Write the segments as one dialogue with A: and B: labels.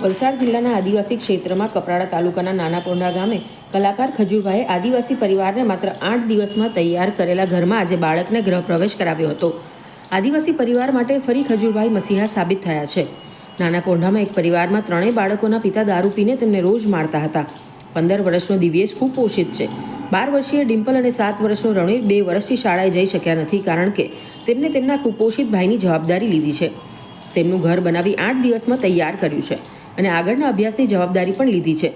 A: વલસાડ જિલ્લાના આદિવાસી ક્ષેત્રમાં કપરાડા તાલુકાના નાનાપોંડા ગામે કલાકાર ખજૂરભાઈએ આદિવાસી પરિવારને માત્ર આઠ દિવસમાં તૈયાર કરેલા ઘરમાં આજે બાળકને ગૃહ પ્રવેશ કરાવ્યો હતો. આદિવાસી પરિવાર માટે ફરી ખજૂરભાઈ મસીહા સાબિત થયા છે. નાના પોંઢામાં એક પરિવારમાં ત્રણેય બાળકોના પિતા દારૂ પીને તેમને રોજ મારતા હતા. પંદર વર્ષનો દિવ્યેશ કુપોષિત છે. બાર વર્ષીય ડિમ્પલ અને સાત વર્ષનો રણવીર બે વર્ષથી શાળાએ જઈ શક્યા નથી કારણ કે તેમને તેમના કુપોષિત ભાઈની જવાબદારી લીધી છે. તેમનું ઘર બનાવી આઠ દિવસમાં તૈયાર કર્યું છે. અને આગળના અભ્યાસની જવાબદારી પણ લીધી છે.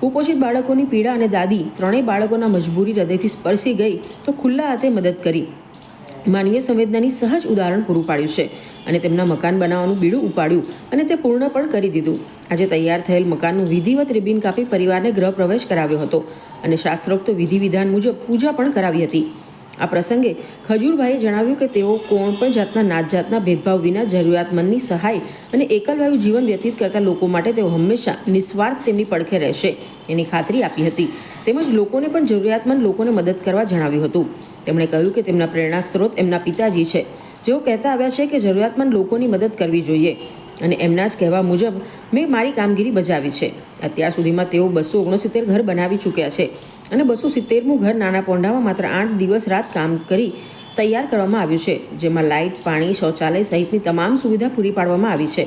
A: કુપોષિત બાળકોની પીડા અને દાદી ત્રણેય બાળકોના મજબૂરી હૃદયથી સ્પર્શી ગઈ તો ખુલ્લા હાથે મદદ કરી. માનવીય સંવેદનાની સહજ ઉદાહરણ પૂરું પાડ્યું છે અને તેમના મકાન બનાવવાનું બીડું ઉપાડ્યું અને તે પૂર્ણ પણ કરી દીધું. આજે તૈયાર થયેલ મકાનનું વિધિવત રિબિન કાપી પરિવારને ગૃહ પ્રવેશ કરાવ્યો હતો અને શાસ્ત્રોક્ત વિધિ વિધાન મુજબ પૂજા પણ કરાવી હતી. આ પ્રસંગે ખજૂરભાઈએ જણાવ્યું કે તેઓ કોણ પણ જાતના નાત જાતના ભેદભાવ વિના જરૂરિયાતમંદની સહાય અને એકલવાયુ જીવન વ્યતીત કરતા લોકો માટે તેઓ હંમેશા નિસ્વાર્થ તેમની પડખે રહેશે એની ખાતરી આપી હતી. તેમજ લોકોને પણ જરૂરિયાતમંદ લોકોને મદદ કરવા જણાવ્યું હતું. તેમણે કહ્યું કે તેમના પ્રેરણા સ્ત્રોત એમના પિતાજી છે. જેઓ કહેતા આવ્યા છે કે જરૂરિયાતમંદ લોકોની મદદ કરવી જોઈએ. અને એમના જ કહેવા મુજબ મેં મારી કામગીરી બજાવી છે. અત્યાર સુધીમાં તેઓ બસો ઓગણસિત્તેર ઘર બનાવી ચૂક્યા છે અને બસો સિત્તેરમું ઘર નાના પોંડામાં માત્ર આઠ દિવસ રાત કામ કરી તૈયાર કરવામાં આવ્યું છે, જેમાં લાઇટ, પાણી, શૌચાલય સહિતની તમામ સુવિધા પૂરી પાડવામાં આવી છે.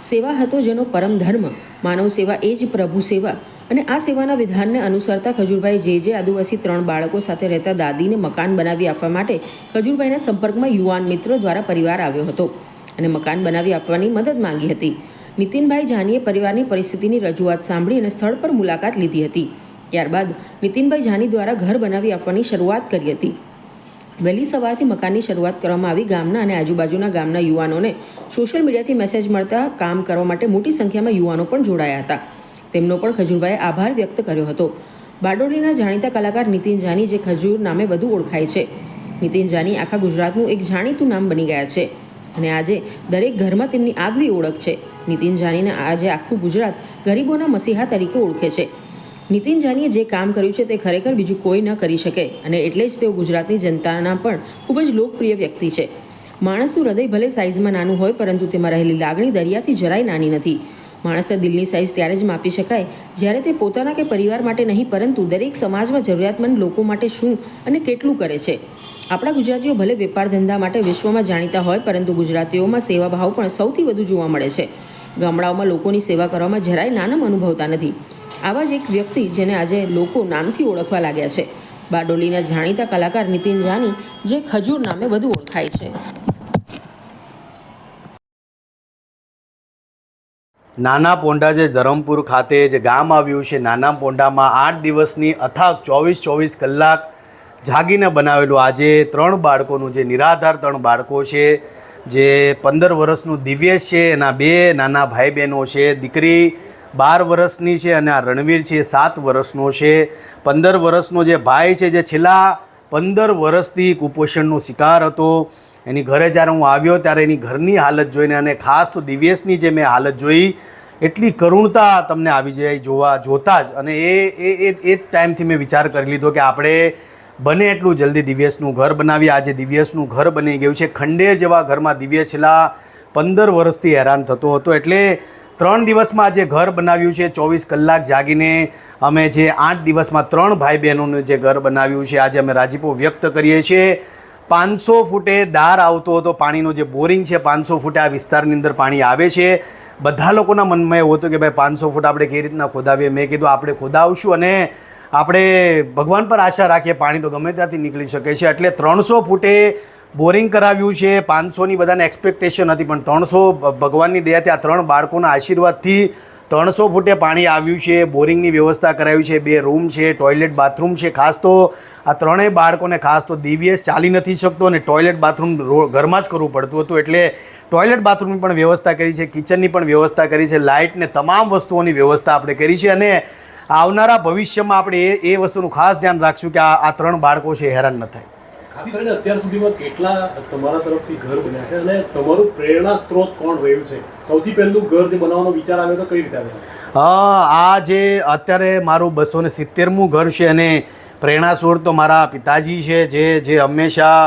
A: સેવા હતો જેનો પરમ ધર્મ, માનવ સેવા એ જ પ્રભુ સેવા અને આ સેવાના વિધાનને અનુસરતા ખજૂરભાઈ જે જે આદિવાસી ત્રણ બાળકો સાથે રહેતા દાદીને મકાન બનાવી આપવા માટે ખજૂરભાઈના સંપર્કમાં યુવાન મિત્રો દ્વારા પરિવાર આવ્યો હતો. અને મકાન બનાવી આપવાની મદદ માંગી હતી. નીતિનભાઈ જાનીએ પરિવારની પરિસ્થિતિની રજૂઆત સાંભળી અને સ્થળ પર મુલાકાત લીધી હતી. ત્યારબાદ નીતિનભાઈ જાની દ્વારા ઘર બનાવી આપવાની શરૂઆત કરી હતી. વહેલી સવારથી મકાનની શરૂઆત કરવામાં આવી. ગામના અને આજુબાજુના ગામના યુવાનોને સોશિયલ મીડિયાથી મેસેજ મળતા કામ કરવા માટે મોટી સંખ્યામાં યુવાનો પણ જોડાયા હતા. તેમનો પણ ખજૂરભાઈએ આભાર વ્યક્ત કર્યો હતો. બારડોલીના જાણીતા કલાકાર નીતિન જાની, જે ખજૂર નામે વધુ ઓળખાય છે. નીતિન જાની આખા ગુજરાતનું એક જાણીતું નામ બની ગયા છે. અને આજે દરેક ઘરમાં તેમની આગવી ઓળખ છે. નીતિન જાનીને આજે આખું ગુજરાત ગરીબોના મસીહા તરીકે ઓળખે છે. નીતિન જાનીએ જે કામ કર્યું છે તે ખરેખર બીજું કોઈ ન કરી શકે અને એટલે જ તેઓ ગુજરાતની જનતાના પણ ખૂબ જ લોકપ્રિય વ્યક્તિ છે. માણસનું હૃદય ભલે સાઇઝમાં નાનું હોય પરંતુ તેમાં રહેલી લાગણી દરિયાથી જરાય નાની નથી. માણસના દિલની સાઇઝ ત્યારે જ માપી શકાય જ્યારે તે પોતાના કે પરિવાર માટે નહીં પરંતુ દરેક સમાજમાં જરૂરિયાતમંદ લોકો માટે શું અને કેટલું કરે છે. આપણા ગુજરાતીઓ ભલે વેપાર ધંધા માટે વિશ્વમાં જાણીતા હોય, પરંતુ ગુજરાતીઓમાં સેવાભાવ પણ સૌથી વધુ જોવા મળે છે. ગામડાઓમાં લોકોની સેવા કરવામાં જરાય નાનમ અનુભવતા નથી. આવા જ એક વ્યક્તિ જેને આજે લોકો નામથી ઓળખવા લાગ્યા છે. બારડોલીના જાણીતા કલાકાર નીતિન જાની, જે ખજૂર નામે વધુ ઓળખાય છે.
B: નાના પોંડા જે ધરમપુર ખાતે જે ગામ આવ્યું છે, નાના પોંડામાં આઠ દિવસની અથાગ ચોવીસ ચોવીસ કલાક જાગીને બનાવેલું આજે ત્રણ બાળકોનું જે નિરાધાર ત્રણ બાળકો છે, જે પંદર વર્ષનું દિવ્યેશ છે, એના બે નાના ભાઈ બહેનો છે, દીકરી બાર વર્ષની છે અને આ રણવીર છે સાત વર્ષનો છે. પંદર વર્ષનો જે ભાઈ છે, જે છેલ્લા પંદર વર્ષથી કુપોષણનો શિકાર હતો. એની ઘરે જ્યારે હું આવ્યો ત્યારે એની ઘરની હાલત જોઈને અને ખાસ તો દિવ્યેશની જે મેં હાલત જોઈ, એટલી કરુણતા તમને આવી જાય જોવા, જોતા જ. અને એ એ એ જ ટાઈમથી મેં વિચાર કરી લીધો કે આપણે બને એટલું જલ્દી દિવ્યેશનું ઘર બનાવી આજે દિવ્યેશનું ઘર બની ગયું છે. ખંડે જેવા ઘરમાં દિવ્ય છેલ્લા પંદર વર્ષથી હેરાન થતો હતો. એટલે ત્રણ દિવસમાં જે ઘર બનાવ્યું છે. ચોવીસ કલાક જાગીને અમે જે આઠ દિવસમાં ત્રણ ભાઈ બહેનોનું જે ઘર બનાવ્યું છે, આજે અમે રાજીપો વ્યક્ત કરીએ છીએ. પાંચસો ફૂટે દાર આવતો હતો. પાણીનો જે બોરિંગ છે, પાંચસો ફૂટે આ વિસ્તારની અંદર પાણી આવે છે. બધા લોકોના મનમાં એવું હતું કે, ભાઈ, પાંચસો ફૂટ આપણે કઈ રીતના ખોદાવીએ? મેં કીધું, આપણે ખોદાવશું અને આપણે ભગવાન પર આશા રાખીએ, પાણી તો ગમે ત્યાંથી નીકળી શકે છે. એટલે ત્રણસો ફૂટે બોરિંગ કરાવ્યું છે, પાંચસોની બધાને એક્સપેક્ટેશન હતી, પણ ત્રણસો ભગવાનની દયાથી આ ત્રણ બાળકોના આશીર્વાદથી ત્રણસો ફૂટે પાણી આવ્યું છે, બોરિંગની વ્યવસ્થા કરાવી છે, બે રૂમ છે ટોયલેટ બાથરૂમ છે. ખાસ તો આ ત્રણેય બાળકોને ખાસ તો દિવ્યસ ચાલી નથી શકતો અને ટોયલેટ બાથરૂમ ઘરમાં જ કરવું પડતું હતું. એટલે ટોયલેટ બાથરૂમની પણ વ્યવસ્થા કરી છે કિચનની પણ વ્યવસ્થા કરી છે લાઇટ ને તમામ વસ્તુઓની વ્યવસ્થા આપણે કરી છે અને આવનારા ભવિષ્યમાં આપણે એ એ વસ્તુનું ખાસ ધ્યાન રાખશું કે આ આ ત્રણ બાળકો છે હેરાન ન થાય.
C: ખાસ કરીને અત્યાર સુધીમાં કેટલા તમારા તરફથી ઘર બન્યા છે અને તમારું પ્રેરણા સ્ત્રોત કોણ રહ્યું છે? સૌથી પહેલું ઘર જે બનાવવાનો વિચાર આવ્યો તો કઈ રીતે આવ્યો?
B: આ જે અત્યારે મારું બસો ને સિત્તેરમું ઘર છે અને પ્રેરણા સ્ત્રોત તો મારા પિતાજી છે જે જે હંમેશા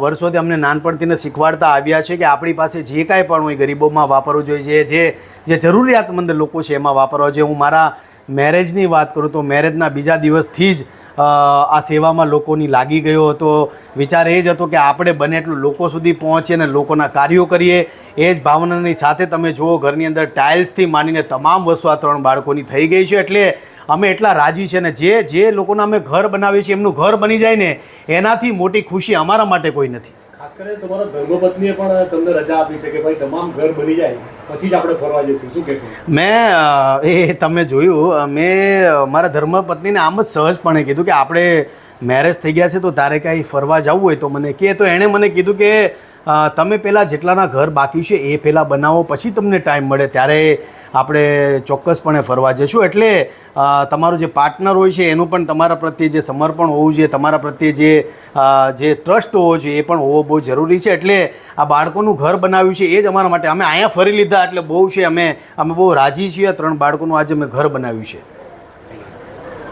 B: વર્ષોથી અમને નાનપણથીને શીખવાડતા આવ્યા છે કે આપણી પાસે જે કાંઈ પણ હોય ગરીબોમાં વાપરવું જોઈએ જે જે જરૂરિયાતમંદ લોકો છે એમાં વાપરવા જોઈએ. હું મારા મેરેજની વાત કરું તો મેરેજના બીજા દિવસથી જ આ સેવામાં લોકોની લાગી ગયો હતો. વિચાર એ જ હતો કે આપણે બને એટલું લોકો સુધી પહોંચીએ અને લોકોના કાર્યો કરીએ. એ જ ભાવનાની સાથે તમે જુઓ, ઘરની અંદર ટાઇલ્સથી માંડીને તમામ વસ્તુ આ ત્રણ બાળકોની થઈ ગઈ છે. એટલે અમે એટલા રાજી છે ને જે જે લોકોના અમે ઘર બનાવીએ છીએ, એમનું ઘર બની જાય ને, એનાથી મોટી ખુશી અમારા માટે કોઈ નથી.
C: ખાસ કરીને તમારા ધર્મપત્નીએ પણ તમને રજા આપી છે કે ભાઈ તમામ ઘર બની જાય, પછી જ આપણે ફરવા જઈશું. શું કહેશો?
B: મેં એ તમે જોયું મેં મારા ધર્મપત્નીને આમ જ સહજપણે કીધું કે આપણે મેરેજ થઈ ગયા છે, તો તારે કાંઈ ફરવા જવું હોય તો મને કહે તો એણે મને કીધું કે તમે પહેલાં જેટલાના ઘર બાકી છે, એ પહેલાં બનાવો, પછી તમને ટાઈમ મળે. ત્યારે આપણે ચોક્કસપણે ફરવા જઈશું. એટલે તમારું જે પાર્ટનર હોય છે, એનું પણ તમારા પ્રત્યે જે સમર્પણ હોવું જોઈએ, તમારા પ્રત્યે જે જે ટ્રસ્ટ હોવો જોઈએ, એ પણ હોવો બહુ જરૂરી છે. એટલે આ બાળકોનું ઘર બનાવ્યું છે, એ જ અમારા માટે. અમે અહીંયા ફરી લીધા, એટલે બહુ છે, અમે અમે બહુ રાજી છીએ ત્રણ બાળકોનું આજે અમે ઘર બનાવ્યું છે.